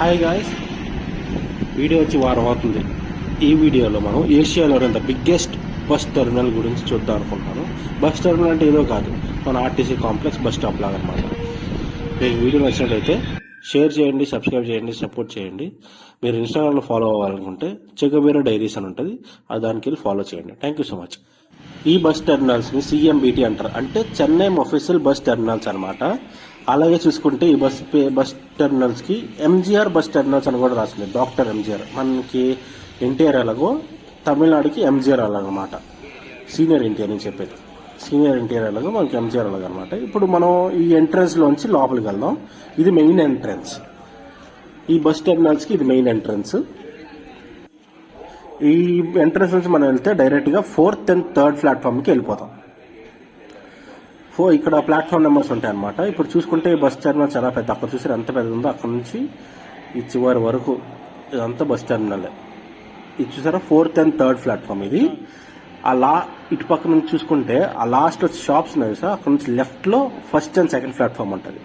Hi guys video వచ్చి వారం అవుతుంది. ఈ వీడియోలో మనం ఏషియాలో ద బిగ్గెస్ట్ బస్ టెర్మినల్ గురించి చూద్దాం అనుకుంటున్నాను. బస్ టెర్మినల్ అంటే ఏదో కాదు. మన ఆర్టీసీ కాంప్లెక్స్ బస్ స్టాప్ లాగా అనమాట మీకు వీడియో నచ్చినట్లయితే షేర్ చేయండి సబ్స్క్రైబ్ చేయండి సపోర్ట్ చేయండి. మీరు ఇన్స్టాగ్రామ్లో ఫాలో అవ్వాలనుకుంటే చెగబీర డైరీస్ అని ఉంటుంది. అది దానికి వెళ్ళి ఫాలో చేయండి. థ్యాంక్ యూ సో మచ్ ఈ బస్ టెర్మినల్స్ని సిఎంబిటి అంటారు. అంటే చెన్నై అఫీషియల్ బస్ టెర్మినల్స్ అనమాట అలాగే చూసుకుంటే ఈ బస్ పే- బస్ టెర్మినల్స్కి ఎంజీఆర్ బస్ టెర్మినల్స్ అని కూడా రాసింది డాక్టర్ ఎంజీఆర్. మనకి ఎన్టీఆర్ ఎలాగో తమిళనాడుకి ఎంజీఆర్ అలాగనమాట సీనియర్ ఎన్టీఆర్ అని చెప్పేది. సీనియర్ ఎన్టీఆర్ ఎలాగో మనకి ఎంజీఆర్ అలాగనమాట ఇప్పుడు మనం ఈ ఎంట్రన్స్లోంచి లోపలికి వెళ్దాం. ఇది మెయిన్ ఎంట్రన్స్. ఈ బస్ టెర్మినల్స్కి ఇది మెయిన్ ఎంట్రన్స్. ఈ ఎంట్రన్స్ నుంచి మనం వెళ్తే డైరెక్ట్గా ఫోర్త్ అండ్ థర్డ్ ప్లాట్ఫామ్కి వెళ్ళిపోతాం. ఫో ఇక్కడ ప్లాట్ఫామ్ నెంబర్స్ ఉంటాయి అనమాట ఇప్పుడు చూసుకుంటే బస్ టెర్మినల్ చాలా పెద్ద అక్కడ చూసారు ఎంత పెద్ద ఉందో? అక్కడ నుంచి ఈ చివరి వరకు ఇదంతా బస్ టెర్మినల్ ఇది చూసారా? ఫోర్త్ అండ్ థర్డ్ ప్లాట్ఫామ్ ఇది. ఆ లా ఇటు పక్క నుంచి చూసుకుంటే ఆ లాస్ట్ షాప్స్ ఉన్నాయి సార్ అక్కడ నుంచి లెఫ్ట్లో ఫస్ట్ అండ్ సెకండ్ ప్లాట్ఫామ్ ఉంటుంది.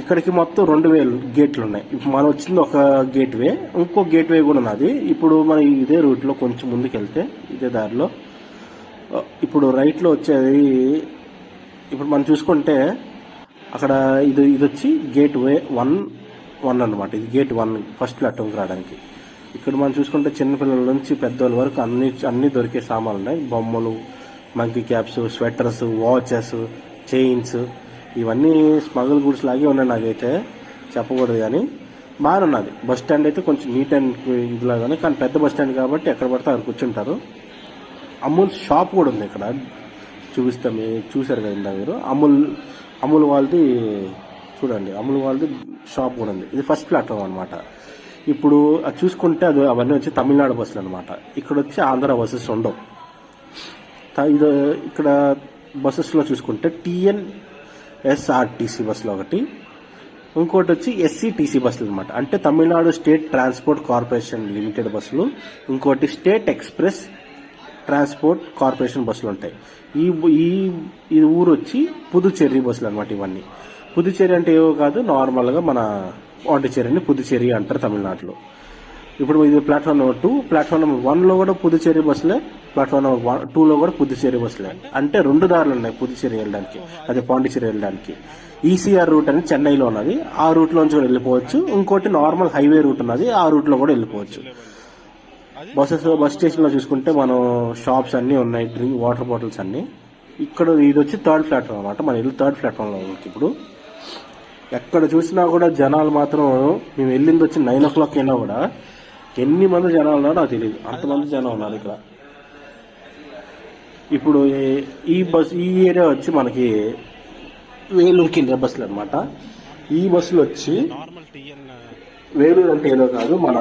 ఇక్కడికి మొత్తం రెండు వేలు గేట్లు ఉన్నాయి. ఇప్పుడు మనం వచ్చింది ఒక గేట్ వే ఇంకో గేట్ వే కూడా ఉన్నది. ఇప్పుడు మనం ఇదే రూట్లో కొంచెం ముందుకు వెళ్తే ఇదే దారిలో ఇప్పుడు రైట్లో వచ్చేది ఇప్పుడు మనం చూసుకుంటే అక్కడ ఇది ఇది వచ్చి గేట్ వే వన్ వన్ అనమాట ఇది గేట్ వన్ ఫస్ట్ ప్లాట్ఫామ్కి రావడానికి. ఇక్కడ మనం చూసుకుంటే చిన్నపిల్లల నుంచి పెద్దవాళ్ళ వరకు అన్ని అన్ని దొరికే సామాన్లు ఉన్నాయి. బొమ్మలు monkey caps sweaters watches chains ఇవన్నీ స్మగుల్ గూడ్స్ లాగే ఉన్నాయి నాకైతే. చెప్పకూడదు కానీ బాగానే ఉన్నది. బస్ స్టాండ్ అయితే కొంచెం నీట్ అండ్ ఇదిలాగానే కానీ పెద్ద బస్ స్టాండ్ కాబట్టి ఎక్కడ పడితే అక్కడ కూర్చుంటారు. అమూల్ షాప్ కూడా ఉంది ఇక్కడ. చూపిస్తాం చూశారు కదా ఇందా మీరు? అమూల్ అమూల్ వాళ్ళది చూడండి. అమూల్ వాళ్ళది షాప్ కూడా ఉంది. ఇది ఫస్ట్ ప్లాట్ఫామ్ అనమాట ఇప్పుడు అది చూసుకుంటే అది అవన్నీ వచ్చి తమిళనాడు బస్సులు అనమాట ఇక్కడ వచ్చి ఆంధ్ర బస్సెస్ ఉండవు. ఇది ఇక్కడ బస్సెస్లో చూసుకుంటే టీఎన్ ఎస్ఆర్టీసీ బస్సులు ఒకటి. ఇంకోటి వచ్చి ఎస్సీటీసీ బస్సులు అనమాట అంటే Tamil Nadu state transport corporation limited బస్సులు. ఇంకోటి స్టేట్ ఎక్స్ప్రెస్ ట్రాన్స్పోర్ట్ కార్పొరేషన్ బస్సులు ఉంటాయి. ఈ ఈ ఈ ఊరు వచ్చి పుదుచ్చేరి బస్సులు అనమాట ఇవన్నీ. పుదుచ్చేరి అంటే ఏవో కాదు నార్మల్గా మన పాండిచ్చేరిని పుదుచ్చేరి అంటారు తమిళనాడులో. ఇప్పుడు ఇది platform number two. Platform number వన్లో కూడా పుదుచ్చేరి బస్సులే ప్లాట్ఫామ్ నెంబర్ వన్ టూలో కూడా పుదుచ్చేరి బస్సులే. అంటే రెండు దారులు ఉన్నాయి పుదుచ్చేరి వెళ్ళడానికి అదే పాండిచ్చేరి వెళ్ళడానికి. ఈసీఆర్ రూట్ అని చెన్నైలో ఉన్నది. ఆ రూట్లోంచి కూడా వెళ్ళిపోవచ్చు. ఇంకోటి నార్మల్ హైవే రూట్ ఉన్నది. ఆ రూట్లో కూడా వెళ్ళిపోవచ్చు. బస్సెస్ బస్ స్టేషన్లో చూసుకుంటే మనం షాప్స్ అన్ని ఉన్నాయి డ్రింక్ వాటర్ బాటిల్స్ అన్ని. ఇక్కడ ఇది వచ్చి థర్డ్ ప్లాట్ఫామ్ అనమాట మన ఇల్లు థర్డ్ ప్లాట్ఫామ్లో ఉంది ఇప్పుడు. ఎక్కడ చూసినా కూడా జనాలు మాత్రం మేము వెళ్ళింది వచ్చి నైన్ ఓ క్లాక్ అయినా కూడా ఎన్ని మంది జనాలు ఉన్నారో నాకు తెలియదు అంతమంది జనం ఉన్నారు ఇక్కడ. ఇప్పుడు ఈ- బస్ ఈ ఏరియా వచ్చి మనకి వేలూరుకి వెళ్ళే బస్సులు అనమాట ఈ బస్సులు వచ్చి వేలూరు అంటే ఏదో కాదు మన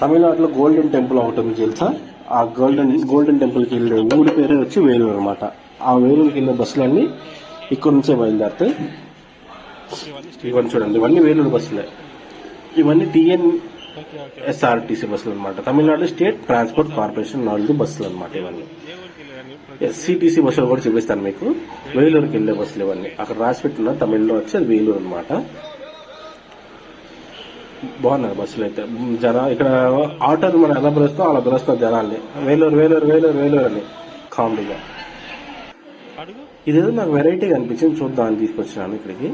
తమిళనాడులో గోల్డెన్ టెంపుల్ ఒకటి ఉంది తెలుసా? ఆ గోల్డెన్ గోల్డెన్ టెంపుల్కి వెళ్ళే ఊరి పేరే వచ్చి వేలూరు అనమాట ఆ వేలూరుకి వెళ్ళే బస్సులన్నీ ఇక్కడ నుంచే బయలుదేరుతాయి. ఇవన్నీ చూడండి ఇవన్నీ వేలూరు బస్సులే. ఇవన్నీ టీఎన్ ఎస్ఆర్టీసీ బస్సులు అనమాట తమిళనాడు స్టేట్ ట్రాన్స్పోర్ట్ కార్పొరేషన్ నాలుగు బస్సులు అనమాట ఇవన్నీ. ఎస్సీటీసీ బస్సులు కూడా చూపిస్తాను మీకు. వేలూరుకి వెళ్ళే బస్సులు ఇవన్నీ. అక్కడ రాసి పెట్టిన తమిళ్ళో వచ్చి అది వేలూరు అనమాట బాగున్నారు బస్సులు అయితే. జన ఇక్కడ ఆటోలు మనం ఎలా పిలుస్తాం అలా పిలుస్తాం జనాల్ని. వేలూరు వేలూరు వేలూరు వేలూరు అని కామెడీగా. ఇదేదో నాకు వెరైటీగా అనిపించింది చూద్దాం అని తీసుకొచ్చినాను ఇక్కడికి.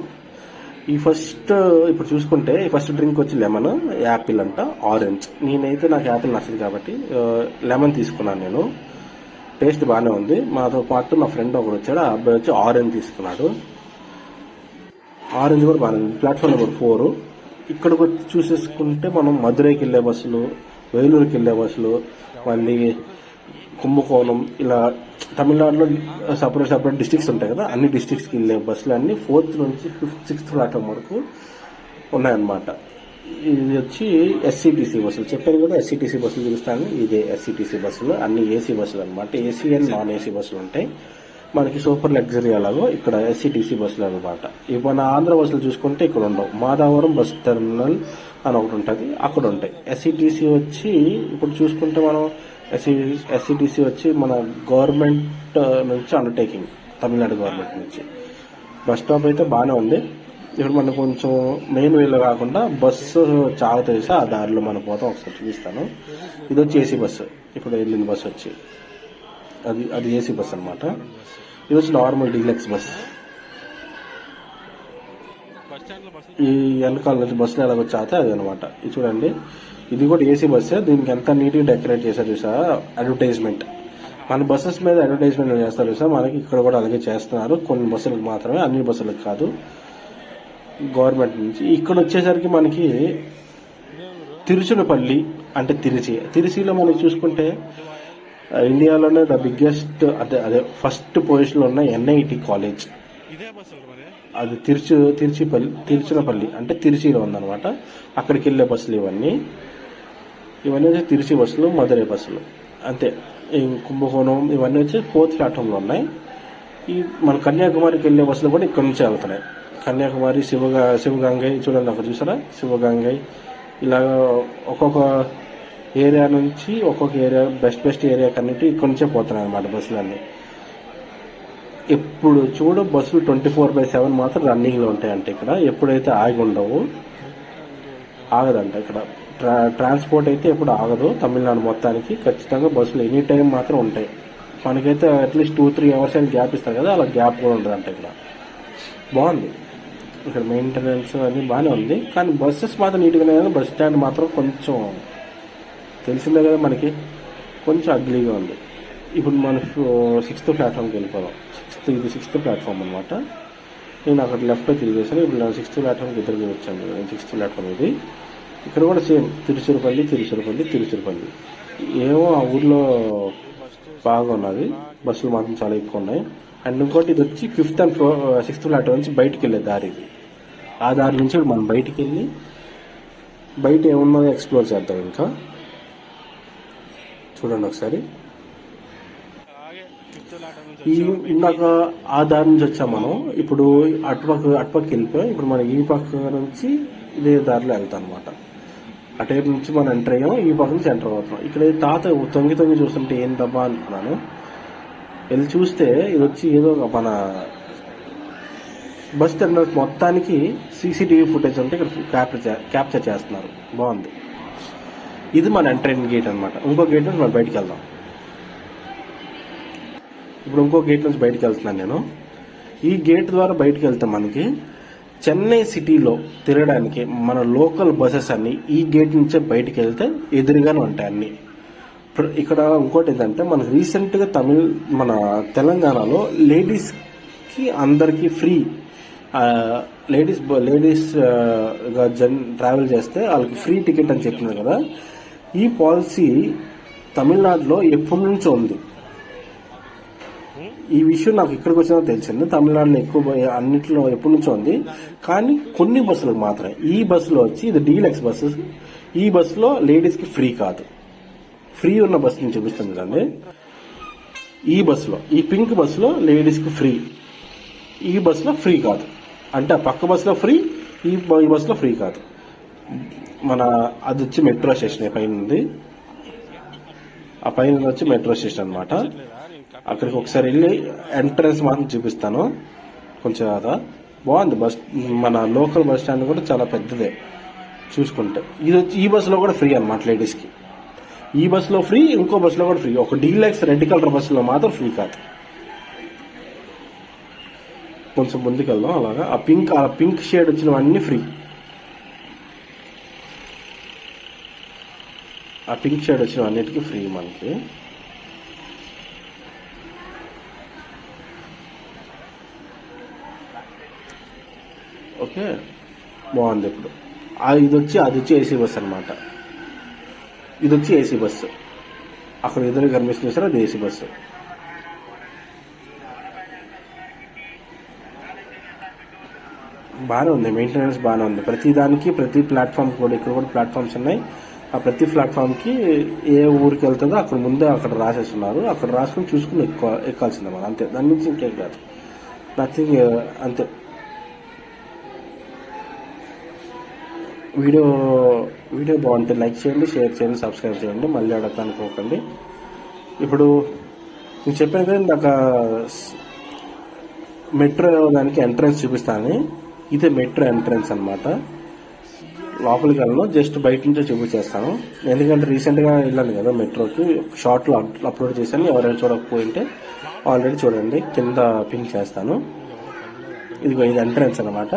ఈ ఫస్ట్ ఇప్పుడు చూసుకుంటే ఈ ఫస్ట్ డ్రింక్ వచ్చి లెమన్ యాపిల్ అంట ఆరెంజ్ నేనైతే నాకు యాపిల్ నచ్చదు కాబట్టి లెమన్ తీసుకున్నాను నేను. టేస్ట్ బాగానే ఉంది. మాతో పాటు మా ఫ్రెండ్ ఒకడు వచ్చాడు ఆ అబ్బాయి వచ్చి ఆరెంజ్ తీసుకున్నాడు. ఆరెంజ్ కూడా బాగానే ఉంది. ప్లాట్ఫామ్ నెంబర్ ఫోర్ ఇక్కడికి వచ్చి చూసేసుకుంటే మనం మధురైకి వెళ్ళే బస్సులు వేలూరుకి వెళ్ళే బస్సులు మళ్ళీ కుంభకోణం ఇలా తమిళనాడులో సపరేట్ సపరేట్ డిస్ట్రిక్ట్స్ ఉంటాయి కదా అన్ని డిస్ట్రిక్ట్స్కి వెళ్ళే బస్సులు అన్నీ ఫోర్త్ నుంచి ఫిఫ్త్ సిక్స్త్ ప్లాట్ఫామ్ వరకు ఉన్నాయన్నమాట. ఇది వచ్చి ఎస్సీటీసీ బస్సులు. చెప్పాను కదా ఎస్సీటీసీ బస్సులు చూస్తాను ఇదే ఎస్సీటీసీ బస్సులు. అన్ని ఏసీ బస్సులు అనమాట ఏసీ అండ్ నాన్ ఏసీ బస్సులు ఉంటాయి. మనకి సూపర్ లగ్జరీ అలాగో ఇక్కడ ఎస్సీటీసీ బస్సులు అనమాట ఇప్పుడు మన ఆంధ్ర బస్సులు చూసుకుంటే ఇక్కడ ఉండవు. మాధవరం బస్ టెర్మినల్ అని ఒకటి ఉంటుంది. అక్కడ ఉంటాయి. ఎస్సీటీసీ వచ్చి ఇప్పుడు చూసుకుంటే మనం ఎస్సీ ఎస్సీటీసీ వచ్చి మన గవర్నమెంట్ నుంచి అండర్టేకింగ్ తమిళనాడు గవర్నమెంట్ నుంచి. బస్ స్టాప్ అయితే బాగానే ఉంది. ఇప్పుడు మనం కొంచెం మెయిన్ వేలో కాకుండా బస్సు చాలా తెలిసి. ఆ దారిలో మనం పోతాం. ఒకసారి చూపిస్తాను. ఇది వచ్చి ఏసీ బస్సు. ఇప్పుడు వెళ్ళిన బస్సు వచ్చి. అది అది ఏసీ బస్సు అనమాట ఇది నార్మల్ డీలక్స్ బస్ ఈ వెనకాల నుంచి బస్సులు ఎలా వచ్చాతే అది అనమాట ఇది చూడండి. ఇది కూడా ఏసీ బస్సే దీనికి ఎంత నీట్గా డెకరేట్ చేశారు చూసా? అడ్వర్టైజ్మెంట్ మన బస్సెస్ మీద అడ్వర్టైజ్మెంట్ చేస్తారు చూసా? మనకి ఇక్కడ కూడా అలాగే చేస్తున్నారు. కొన్ని బస్సులకు మాత్రమే అన్ని బస్సులకు కాదు. గవర్నమెంట్ నుంచి. ఇక్కడ వచ్చేసరికి మనకి తిరుచునపల్లి అంటే తిరుచి. తిరుచిలో మనం చూసుకుంటే ఇండియాలోనే ద బిగ్గెస్ట్ అదే అదే ఫస్ట్ పొజిషన్లో ఉన్న ఎన్ఐటి కాలేజ్ అది తిరుచు తిరుచిపల్లి తిరుచునపల్లి అంటే తిరుచిలో ఉందన్నమాట. అక్కడికి వెళ్ళే బస్సులు ఇవన్నీ. ఇవన్నీ వచ్చి తిరుచి బస్సులు మధురై బస్సులు. అంతే. ఈ కుంభకోణం ఇవన్నీ వచ్చి ఫోర్త్ ప్లాట్ఫామ్లో ఉన్నాయి. ఈ మన కన్యాకుమారికి వెళ్ళే బస్సులు కూడా ఇక్కడ నుంచే వెళ్తున్నాయి. కన్యాకుమారి శివగా శివగంగై చూడండి అక్కడ చూసారా? శివగంగై. ఇలాగ ఒక్కొక్క ఏరియా నుంచి ఒక్కొక్క ఏరియా బెస్ట్ బెస్ట్ ఏరియా కన్నట్టు ఇక్కడ నుంచే పోతున్నాయి అన్నమాట బస్సులన్నీ. ఎప్పుడు చూడు బస్సులు ట్వంటీ ఫోర్ బై సెవెన్ మాత్రం రన్నింగ్లో ఉంటాయంట ఇక్కడ. ఎప్పుడైతే ఆగి ఉండవు ఆగదంట ఇక్కడ. ట్రా ట్రాన్స్పోర్ట్ అయితే ఎప్పుడు ఆగదు. తమిళనాడు మొత్తానికి ఖచ్చితంగా బస్సులు ఎనీ టైం మాత్రం ఉంటాయి. మనకైతే at least two three hours అని గ్యాప్ ఇస్తారు కదా అలా గ్యాప్ కూడా ఉండదంట ఇక్కడ. బాగుంది. ఇక్కడ మెయింటెనెన్స్ అది బాగానే ఉంది. కానీ బస్సెస్ మాత్రం నీట్గానే బస్ స్టాండ్ మాత్రం కొంచెం తెలిసిందే కదా మనకి? కొంచెం అగ్లీగా ఉంది. ఇప్పుడు మన సిక్స్త్ ప్లాట్ఫామ్కి వెళ్ళిపోదాం. సిక్స్త్ ఇది సిక్స్త్ ప్లాట్ఫామ్ అనమాట నేను అక్కడ లెఫ్ట్లో తిరిగేసాను. ఇప్పుడు నేను సిక్స్త్ ప్లాట్ఫామ్కి ఇద్దరికి వచ్చాను నేను సిక్స్త్ ప్లాట్ఫామ్ ఇది. ఇక్కడ కూడా సేమ్ తిరుచురుపల్లి తిరుచురుపల్లి తిరుచురుపల్లి. ఏమో ఆ ఊర్లో బాగా ఉన్నది. బస్సులు మాత్రం చాలా ఎక్కువ ఉన్నాయి. అండ్ ఇంకోటి ఇది వచ్చి fifth and four sixth platform నుంచి బయటికి వెళ్ళే దారి ఇది. ఆ దారి నుంచి మనం బయటికి వెళ్ళి బయట ఏమున్నదో ఎక్స్ప్లోర్ చేద్దాం ఇంకా. చూడండి ఒకసారి. ఈ ఇందాక ఆ దారి నుంచి వచ్చాం మనం. ఇప్పుడు అటుపక్క అటుపక్క వెళ్ళిపోయాం. ఇప్పుడు మనం ఈ పక్క నుంచి ఇదే దారిలో వెళ్తాం అనమాట అటువైపు నుంచి మనం ఎంటర్ అయ్యాం. ఈ పక్క నుంచి ఎంటర్ అవుతాం ఇక్కడ తాత తొంగి తొంగి చూస్తుంటే ఏం దబ్బా అనుకున్నాను. వెళ్ళి చూస్తే ఇది వచ్చి ఏదో మన బస్ టెర్మినల్ మొత్తానికి సీసీటీవీ ఫుటేజ్ ఉంటే ఇక్కడ క్యాప్చర్ క్యాప్చర్ చేస్తున్నారు. బాగుంది. ఇది మన ఎంట్రైన్ గేట్ అనమాట ఇంకో గేట్ నుంచి మనం బయటికి వెళ్దాం. ఇప్పుడు ఇంకో గేట్ నుంచి బయటికి వెళ్తున్నాను నేను. ఈ గేట్ ద్వారా బయటికి వెళ్తే మనకి చెన్నై సిటీలో తిరగడానికి మన లోకల్ బస్సెస్ అన్ని ఈ గేట్ నుంచే బయటికి వెళ్తే ఎదురుగానే ఉంటాయి అన్ని. ఇక్కడ ఇంకోటి ఏంటంటే మనకు రీసెంట్గా తమిళ్ మన తెలంగాణలో లేడీస్కి అందరికీ ఫ్రీ లేడీస్ లేడీస్ జన్ ట్రావెల్ చేస్తే వాళ్ళకి ఫ్రీ టికెట్ అని చెప్పినారు కదా. ఈ పాలసీ తమిళనాడులో ఎప్పటి నుంచో ఉంది. ఈ విషయం నాకు ఇక్కడికి వచ్చినా తెలిసింది. తమిళనాడులో ఎక్కువ అన్నింటిలో ఎప్పటి నుంచో ఉంది. కానీ కొన్ని బస్సులకు మాత్రమే. ఈ బస్సులో వచ్చి ఇది డీలక్స్ బస్సు. ఈ బస్సులో లేడీస్కి ఫ్రీ కాదు. ఫ్రీ ఉన్న బస్సు నేను చూపిస్తాను కదండి ఈ బస్సులో ఈ పింక్ బస్సులో లేడీస్కి ఫ్రీ. ఈ బస్సులో ఫ్రీ కాదు. అంటే ఆ పక్క బస్సులో ఫ్రీ ఈ ఈ బస్సులో ఫ్రీ కాదు. మన అది వచ్చి మెట్రో స్టేషన్ పైన ఉంది. ఆ పైన వచ్చి మెట్రో స్టేషన్ అనమాట అక్కడికి ఒకసారి వెళ్ళి ఎంట్రన్స్ మాత్రం చూపిస్తాను. కొంచెం తర్వాత బాగుంది బస్ మన లోకల్ బస్ స్టాండ్ కూడా చాలా పెద్దదే చూసుకుంటే. ఇది వచ్చి ఈ బస్సులో కూడా ఫ్రీ అనమాట లేడీస్కి. ఈ బస్సులో ఫ్రీ ఇంకో బస్సులో కూడా ఫ్రీ. ఒక డీలక్స్ రెడ్ కలర్ బస్సులో మాత్రం ఫ్రీ కాదు. కొంచెం ముందుకెళ్దాం అలాగా. ఆ పింక్ ఆ పింక్ షేడ్ వచ్చినవన్నీ ఫ్రీ. ఆ పింక్ షేడ్ వచ్చిన అన్నిటికీ ఫ్రీ మనకి. ఓకే? బాగుంది ఇప్పుడు. ఇది వచ్చి అది వచ్చి ఏసీ బస్ అనమాట ఇది వచ్చి ఏసీ బస్సు అక్కడ ఎదురు కనిపిస్తుంది సార్ అది ఏసీ బస్సు బాగానే ఉంది మెయింటెనెన్స్ బాగానే ఉంది. ప్రతి దానికి ప్రతి ప్లాట్ఫామ్ కూడా ఇక్కడ కూడా ప్లాట్ఫామ్స్ ఉన్నాయి. ఆ ప్రతి ప్లాట్ఫామ్కి ఏ ఊరికి వెళ్తుందో అక్కడ ముందే అక్కడ రాసేస్తున్నారు. అక్కడ రాసుకుని చూసుకుని ఎక్కువ ఎక్కాల్సిందే మనం. అంతే. దాని నుంచి ఇంకేం కాదు. నథింగ్ uh, అంతే. వీడియో వీడియో బాగుంటే లైక్ చేయండి షేర్ చేయండి సబ్స్క్రైబ్ చేయండి. మళ్ళీ అడగ అనుకోకండి ఇప్పుడు నేను చెప్పాను కదా ఇందాక మెట్రో దానికి ఎంట్రన్స్ చూపిస్తాను. ఇదే మెట్రో ఎంట్రన్స్ అన్నమాట. లోపలికి వెళ్ళను. జస్ట్ బయట నుంచే చూపించేస్తాను. ఎందుకంటే రీసెంట్గా వెళ్ళాను కదా మెట్రోకి షార్ట్లో అప్లోడ్ చేశాను. ఎవరైనా చూడకపోయింటే ఆల్రెడీ చూడండి. కింద పింక్ చేస్తాను. ఇదిగో ఇది ఎంట్రన్స్ అనమాట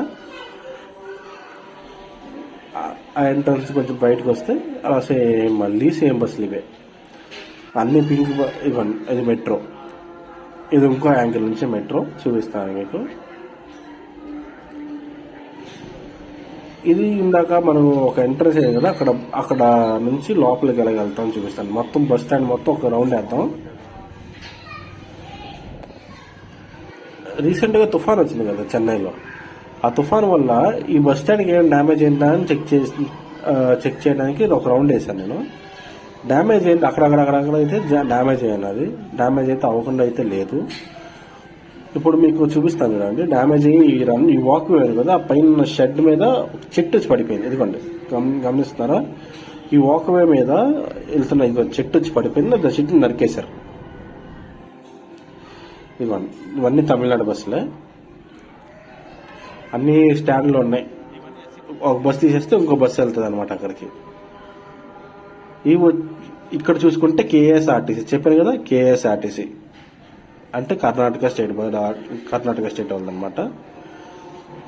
ఆ ఎంట్రన్స్ కొంచెం బయటకు వస్తే అలా సేమ్ మళ్ళీ సేమ్ బస్సులు ఇవే. అన్ని పింక్ ఇవ్వండి ఇది మెట్రో. ఇది ఇంకో యాంగిల్ నుంచి మెట్రో చూపిస్తాను మీకు. ఇది ఇందాక మనం ఒక ఎంట్రన్స్ అయ్యాం కదా అక్కడ అక్కడ నుంచి లోపలికి వెళ్ళగలుగుతాం చూపిస్తాను. మొత్తం బస్ స్టాండ్ మొత్తం ఒక రౌండ్ వేద్దాం. రీసెంట్గా తుఫాన్ వచ్చింది కదా చెన్నైలో. ఆ తుఫాన్ వల్ల ఈ బస్ స్టాండ్కి ఏం డ్యామేజ్ అయిందా అని చెక్ చేసి చెక్ చేయడానికి ఒక రౌండ్ వేసాను నేను. డ్యామేజ్ అయింది అక్కడక్కడ అక్కడక్కడ అయితే డ్యామేజ్ అయ్యాను అది. డ్యామేజ్ అయితే అవ్వకుండా అయితే లేదు. ఇప్పుడు మీకు చూపిస్తాను చూడండి. డ్యామేజ్ అయ్యి ఈ రన్ ఈ వాక్ వేరు కదా ఆ పైన షెడ్ మీద చెట్టు వచ్చి పడిపోయింది. ఇదిగోండి. గమ- గమనిస్తున్నారా? ఈ వాక్ వే మీద వెళ్తున్న ఇదిగో చెట్టు వచ్చి పడిపోయింది. ఆ చెట్టుని నరికేశారు. ఇదిగోండి. ఇవన్నీ తమిళనాడు బస్సులే. అన్ని స్టాండ్లు ఉన్నాయి. ఒక బస్సు తీసేస్తే ఇంకో బస్సు వెళ్తుంది అనమాట అక్కడికి ఇవి ఇక్కడ చూసుకుంటే కేఎస్ఆర్టీసీ చెప్పాను కదా కేఎస్ఆర్టీసీ అంటే కర్ణాటక స్టేట్ కర్ణాటక స్టేట్ వాళ్ళది అనమాట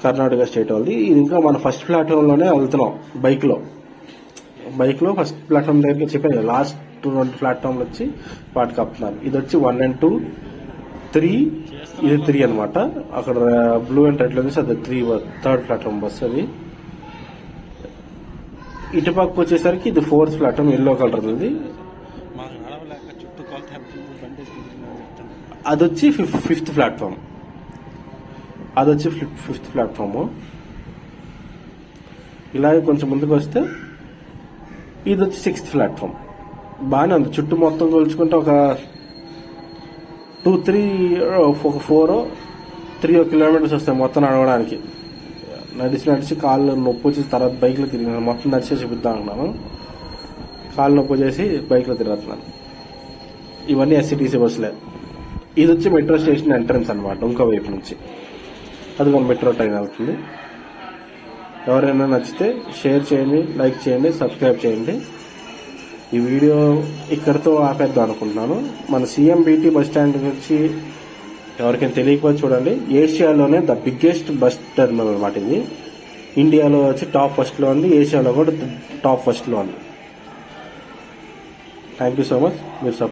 కర్ణాటక స్టేట్ వాళ్ళది. ఇది ఇంకా మన ఫస్ట్ ప్లాట్ఫామ్లోనే వెళ్తున్నాం బైక్లో. బైక్లో ఫస్ట్ ప్లాట్ఫామ్ దగ్గరికి చెప్పాను కదా లాస్ట్ రెండు ప్లాట్ఫామ్లు వచ్చి పాటు కప్పుతున్నారు. ఇది వచ్చి వన్ అండ్ టూ త్రీ ఇది త్రీ అనమాట అక్కడ బ్లూ అండ్ రెడ్లో అది త్రీ థర్డ్ ప్లాట్ఫామ్ బస్ అది. ఇటుపక్క వచ్చేసరికి ఇది ఫోర్త్ ప్లాట్ఫామ్ ఎల్లో కలర్ ఉంది అది వచ్చి ఫిఫ్త్ ఫిఫ్త్ ప్లాట్ఫామ్. అది వచ్చి ఫిఫ్త్ ప్లాట్ఫామ్. ఇలాగే కొంచెం ముందుకు వస్తే ఇది వచ్చి సిక్స్త్ ప్లాట్ఫామ్. బాగానే ఉంది. చుట్టూ మొత్తం కొలుచుకుంటే ఒక టూ త్రీ ఒక ఫోర్ త్రీ కిలోమీటర్స్ వస్తాయి మొత్తం నడవడానికి. నడిచి నడిచి కాళ్ళు నొప్పి వచ్చేసి తర్వాత బైక్లో తిరిగినాను. మొత్తం నడిచే చూపిద్దాం అనుకున్నాను. కాళ్ళు నొప్పి చేసి బైక్లో తిరుగుతున్నాను. ఇవన్నీ ఎస్సిటీసీ బస్సులే. ఇది వచ్చి మెట్రో స్టేషన్ ఎంట్రన్స్ అనమాట ఇంకో వైపు నుంచి. అది మన మెట్రో ట్రైన్ వెళ్తుంది. ఎవరైనా నచ్చితే షేర్ చేయండి లైక్ చేయండి సబ్స్క్రైబ్ చేయండి. ఈ వీడియో ఇక్కడితో ఆపేద్దాం అనుకుంటున్నాను. మన సీఎంబీటీ బస్ స్టాండ్ నుంచి ఎవరికైనా తెలియకపోతే చూడండి. ఏషియాలోనే ద బిగ్గెస్ట్ బస్ టెర్మినల్ అనమాట ఇది. ఇండియాలో వచ్చి టాప్ ఫస్ట్లో ఉంది ఏషియాలో కూడా టాప్ ఫస్ట్లో ఉంది. థ్యాంక్ యూ సో మచ్ మీరు